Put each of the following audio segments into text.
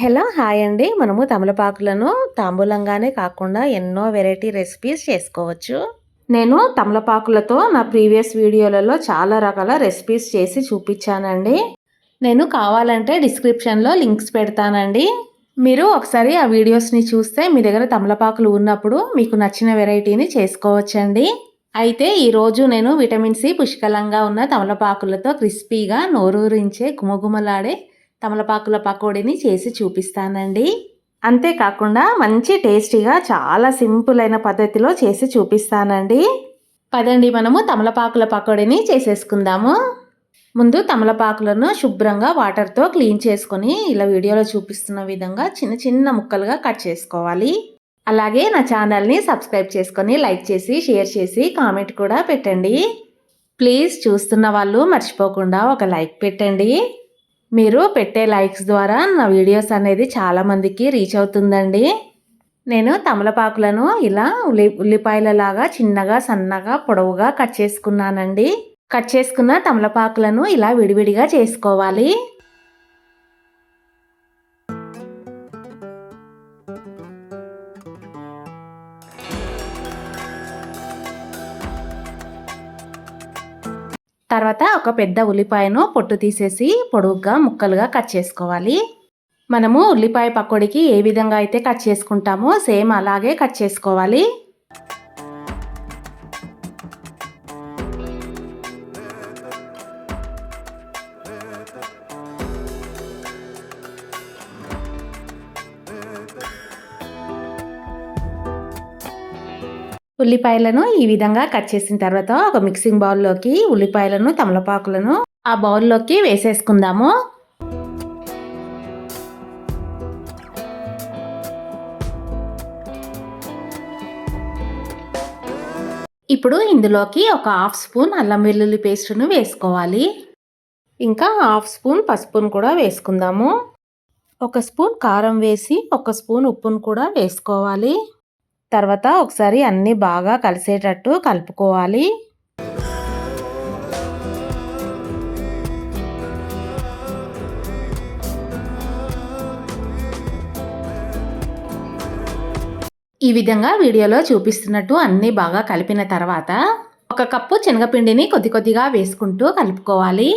Hello hi అండి. మనము తమలపాకులను తాంబూలంగానే కాకుండా ఎన్నో వెరైటీ రెసిపీస్ చేసుకోవచ్చు. నేను తమలపాకులతో నా ప్రీవియస్ వీడియోలలో చాలా రకాల రెసిపీస్ చేసి చూపించానండి. నేను కావాలంటే డిస్క్రిప్షన్లో లింక్స్ పెడతానండి. మీరు ఒకసారి ఆ వీడియోస్ని చూస్తే మీ దగ్గర తమలపాకులు ఉన్నప్పుడు మీకు నచ్చిన వెరైటీని చేసుకోవచ్చండి. అయితే ఈరోజు నేను విటమిన్ సి పుష్కలంగా ఉన్న తమలపాకులతో క్రిస్పీగా నోరూరించే గుమగుమలాడే తమలపాకుల పకోడీని చేసి చూపిస్తానండి. అంతేకాకుండా మంచి టేస్టీగా చాలా సింపుల్ అయిన పద్ధతిలో చేసి చూపిస్తానండి. పదండి మనము తమలపాకుల పకోడీని చేసేసుకుందాము. ముందు తమలపాకులను శుభ్రంగా వాటర్తో క్లీన్ చేసుకొని ఇలా వీడియోలో చూపిస్తున్న విధంగా చిన్న చిన్న ముక్కలుగా కట్ చేసుకోవాలి. అలాగే నా ఛానల్ని సబ్స్క్రైబ్ చేసుకొని లైక్ చేసి షేర్ చేసి కామెంట్ కూడా పెట్టండి. ప్లీజ్ చూస్తున్న వాళ్ళు మర్చిపోకుండా ఒక లైక్ పెట్టండి. మీరు పెట్టే లైక్స్ ద్వారా నా వీడియోస్ అనేది చాలామందికి రీచ్ అవుతుందండి. నేను తమలపాకులను ఇలా ఉల్లి ఉల్లిపాయలలాగా చిన్నగా సన్నగా పొడవుగా కట్ చేసుకున్నానండి. కట్ చేసుకున్న తమలపాకులను ఇలా విడివిడిగా చేసుకోవాలి. తర్వాత ఒక పెద్ద ఉల్లిపాయను పొట్టు తీసేసి పొడుగ్గా ముక్కలుగా కట్ చేసుకోవాలి. మనము ఉల్లిపాయ పకోడీకి ఏ విధంగా అయితే కట్ చేసుకుంటామో సేమ్ అలాగే కట్ చేసుకోవాలి. ఉల్లిపాయలను ఈ విధంగా కట్ చేసిన తర్వాత ఒక మిక్సింగ్ బౌల్లోకి ఉల్లిపాయలను తమలపాకులను ఆ బౌల్లోకి వేసేసుకుందాము. ఇప్పుడు ఇందులోకి ఒక హాఫ్ స్పూన్ అల్లం వెల్లుల్లి పేస్ట్ను వేసుకోవాలి. ఇంకా హాఫ్ స్పూన్ పసుపును కూడా వేసుకుందాము. ఒక స్పూన్ కారం వేసి ఒక స్పూన్ ఉప్పును కూడా వేసుకోవాలి. తర్వాత ఒకసారి అన్నీ బాగా కలిసేటట్టు కలుపుకోవాలి. ఈ విధంగా వీడియోలో చూపిస్తున్నట్టు అన్నీ బాగా కలిపిన తర్వాత ఒక కప్పు శనగపిండిని కొద్ది కొద్దిగా వేసుకుంటూ కలుపుకోవాలి.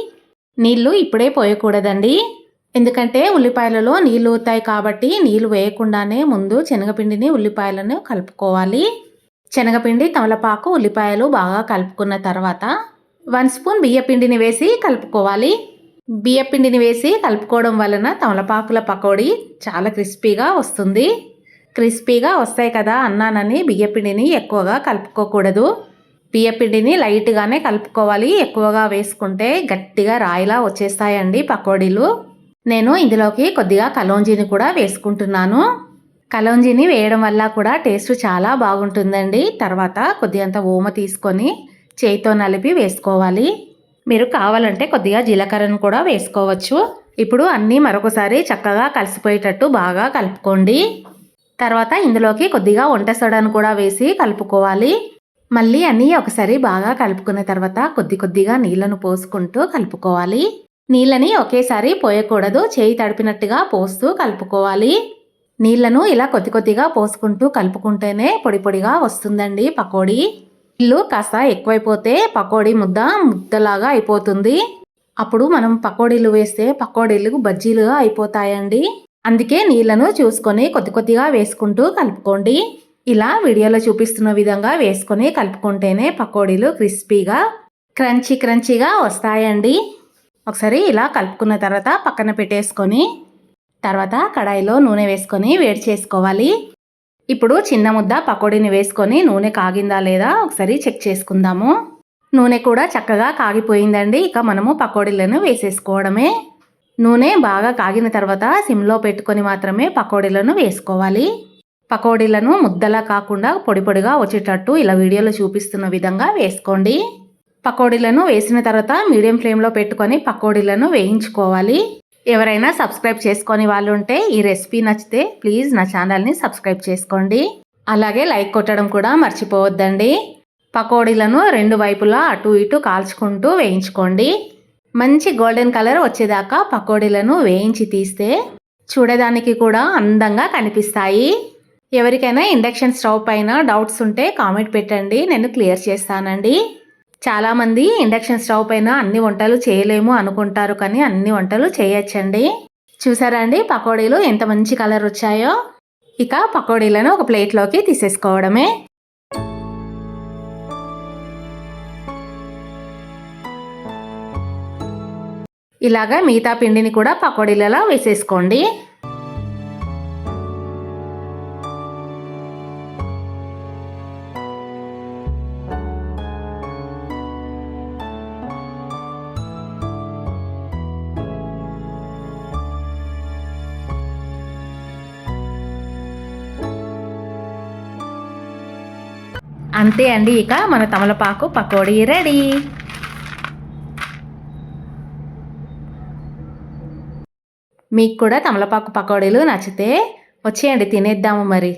నీళ్ళు ఇప్పుడే పోయకూడదండి. ఎందుకంటే ఉల్లిపాయలలో నీళ్ళు ఊతాయి కాబట్టి నీళ్ళు వేయకుండానే ముందు శనగపిండిని ఉల్లిపాయలను కలుపుకోవాలి. శనగపిండి తమలపాకు ఉల్లిపాయలు బాగా కలుపుకున్న తర్వాత వన్ స్పూన్ బియ్యపిండిని వేసి కలుపుకోవాలి. బియ్యపిండిని వేసి కలుపుకోవడం వలన తమలపాకుల పకోడీ చాలా క్రిస్పీగా వస్తుంది. క్రిస్పీగా వస్తాయి కదా అన్నానని బియ్యపిండిని ఎక్కువగా కలుపుకోకూడదు. బియ్యపిండిని లైట్గానే కలుపుకోవాలి. ఎక్కువగా వేసుకుంటే గట్టిగా రాయిలా వచ్చేస్తాయండి పకోడీలు. నేను ఇందులోకి కొద్దిగా కలోంజీని కూడా వేసుకుంటున్నాను. కలోంజీని వేయడం వల్ల కూడా టేస్ట్ చాలా బాగుంటుందండి. తర్వాత కొద్దిగంత ఓమ తీసుకొని చేయితో నలిపి వేసుకోవాలి. మీరు కావాలంటే కొద్దిగా జీలకర్రను కూడా వేసుకోవచ్చు. ఇప్పుడు అన్నీ మరొకసారి చక్కగా కలిసిపోయేటట్టు బాగా కలుపుకోండి. తర్వాత ఇందులోకి కొద్దిగా వంట సోడాను కూడా వేసి కలుపుకోవాలి. మళ్ళీ అన్నీ ఒకసారి బాగా కలుపుకున్న తర్వాత కొద్ది కొద్దిగా నీళ్ళను పోసుకుంటూ కలుపుకోవాలి. నీళ్ళని ఒకేసారి పోయకూడదు. చేయి తడిపినట్టుగా పోస్తూ కలుపుకోవాలి. నీళ్ళను ఇలా కొద్ది కొద్దిగా పోసుకుంటూ కలుపుకుంటేనే పొడి పొడిగా వస్తుందండి పకోడీ. నీళ్ళు కాస్త ఎక్కువైపోతే పకోడీ ముద్ద ముద్దలాగా అయిపోతుంది. అప్పుడు మనం పకోడీలు వేస్తే పకోడీలు బజ్జీలుగా అయిపోతాయండి. అందుకే నీళ్ళను చూసుకొని కొద్ది కొద్దిగా వేసుకుంటూ కలుపుకోండి. ఇలా వీడియోలో చూపిస్తున్న విధంగా వేసుకొని కలుపుకుంటేనే పకోడీలు క్రిస్పీగా క్రంచీ క్రంచీగా వస్తాయండి. ఒకసారి ఇలా కలుపుకున్న తర్వాత పక్కన పెట్టేసుకొని తర్వాత కడాయిలో నూనె వేసుకొని వేడి చేసుకోవాలి. ఇప్పుడు చిన్న ముద్ద పకోడీని వేసుకొని నూనె కాగిందా లేదా ఒకసారి చెక్ చేసుకుందాము. నూనె కూడా చక్కగా కాగిపోయిందండి. ఇక మనము పకోడీలను వేసేసుకోవడమే. నూనె బాగా కాగిన తర్వాత సిమ్లో పెట్టుకొని మాత్రమే పకోడీలను వేసుకోవాలి. పకోడీలను ముద్దలా కాకుండా పొడి పొడిగా వచ్చేటట్టు ఇలా వీడియోలో చూపిస్తున్న విధంగా వేసుకోండి. పకోడీలను వేసిన తర్వాత మీడియం ఫ్లేమ్లో పెట్టుకొని పకోడీలను వేయించుకోవాలి. ఎవరైనా సబ్స్క్రైబ్ చేసుకొని వాళ్ళు ఉంటే ఈ రెసిపీ నచ్చితే ప్లీజ్ నా ఛానల్ని సబ్స్క్రైబ్ చేసుకోండి. అలాగే లైక్ కొట్టడం కూడా మర్చిపోవద్దండి. పకోడీలను రెండు వైపులా అటు ఇటు కాల్చుకుంటూ వేయించుకోండి. మంచి గోల్డెన్ కలర్ వచ్చేదాకా పకోడీలను వేయించి తీస్తే చూడడానికి కూడా అందంగా కనిపిస్తాయి. ఎవరికైనా ఇండక్షన్ స్టవ్ పైన డౌట్స్ ఉంటే కామెంట్ పెట్టండి. నేను క్లియర్ చేస్తానండి. చాలామంది ఇండక్షన్ స్టవ్ పైన అన్ని వంటలు చేయలేము అనుకుంటారు కానీ అన్ని వంటలు చేయొచ్చండి. చూసారా అండి పకోడీలు ఎంత మంచి కలర్ వచ్చాయో? ఇక పకోడీలను ఒక ప్లేట్లోకి తీసేసుకోవడమే. ఇలాగా మిగతా పిండిని కూడా పకోడీలలో వేసేసుకోండి. అంతే అండి ఇక మన తమలపాకు పకోడీ రెడీ. మీకు కూడా తమలపాకు పకోడీలు నచ్చితే వచ్చేయండి తినేద్దాము మరి.